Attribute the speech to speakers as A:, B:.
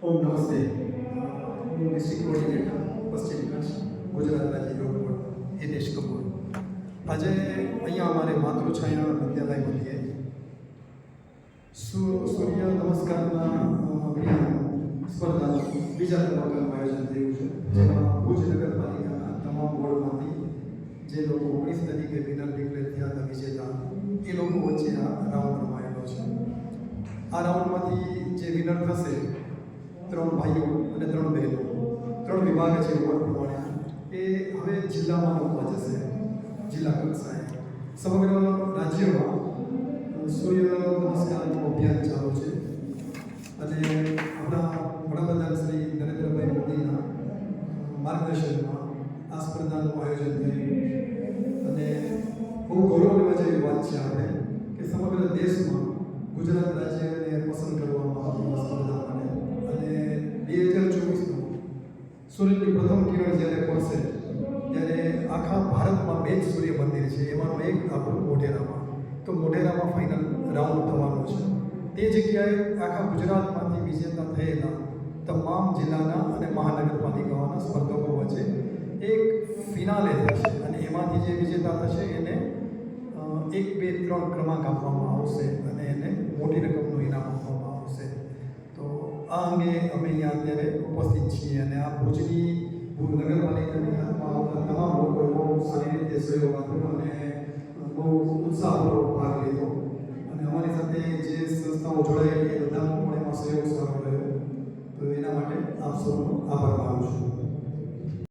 A: ઓમ નમસ્તે હું district coordinator પશ્ચિમ કચ્છ ગુજરાત રાજ્ય યોગ બોર્ડ હિતેશ કપૂર આજે અહીંયા અમારે માતૃછાયા વિદ્યાલય સુ- સૂર્ય નમસ્કારના અભિયાન સ્પર્ધાનું બીજા તબક્કાનું આયોજન થયું છે જેમાં ભુજ નગરપાલિકાના તમામ બોર્ડમાંથી જે લોકો ઓગણીસ તરીકે વિનર ડિક્લેર થયા હતા વિજેતા એ લોકો વચ્ચે આ રાઉન્ડ રમાયેલો છે આ રાઉન્ડમાંથી જે વિનર થશે ત્રણ ભાઈઓ અને ત્રણ બહેનો. ત્રણ વિભાગ છે વોર્ડ પ્રમાણે. એ હવે જિલ્લામાં રમવા જશે. જિલ્લા કક્ષાએ. સમગ્ર રાજ્યમાં સૂર્ય નમસ્કારનું અભિયાન ચાલુ છે. અને આપણા વડાપ્રધાન શ્રી નરેન્દ્રભાઈ મોદીના માર્ગદર્શનમાં આ સ્પર્ધાનું આયોજન થયું. અને બહુ ગૌરવ લેવા જેવી વાત છે આપણે કે સમગ્ર દેશમાં ગુજરાત રાજ્યને સૂર્યની પ્રથમ કિરણ જ્યારે પડશે, ત્યારે આખા ભારતમાં બે જ સૂર્ય મંદિર છે. એમાંનું એક આપણું મોઢેરામાં. તો મોઢેરામાં ફાઇનલ રાઉન્ડ થવાનો છે. તે જગ્યાએ આખા ગુજરાતમાંથી વિજેતા થયેલા તમામ જિલ્લાના અને મહાનગરપાલિકાઓના સ્પર્ધકો વચ્ચે એક ફિનાલે થશે અને એમાંથી જે વિજેતા થશે એને એક બે ત્રણ ક્રમાંક આપવામાં આવશે અને એને મોટી રકમનું ઇનામ આપવામાં આવશે. આ અંગે અમે અહીંયા અત્યારે ઉપસ્થિત છીએ અને આ ભુજની ભુજ નગરપાલિકાની હાથમાં તમામ લોકોએ બહુ સારી રીતે સહયોગ આપ્યો અને બહુ ઉત્સાહપૂર્વક ભાગ લીધો. અને અમારી સાથે જે સંસ્થાઓ જોડાયેલી એ બધાનો પણ એમાં સહયોગ સારો રહ્યો. તો એના માટે આપ સૌનો આભાર માનું છું.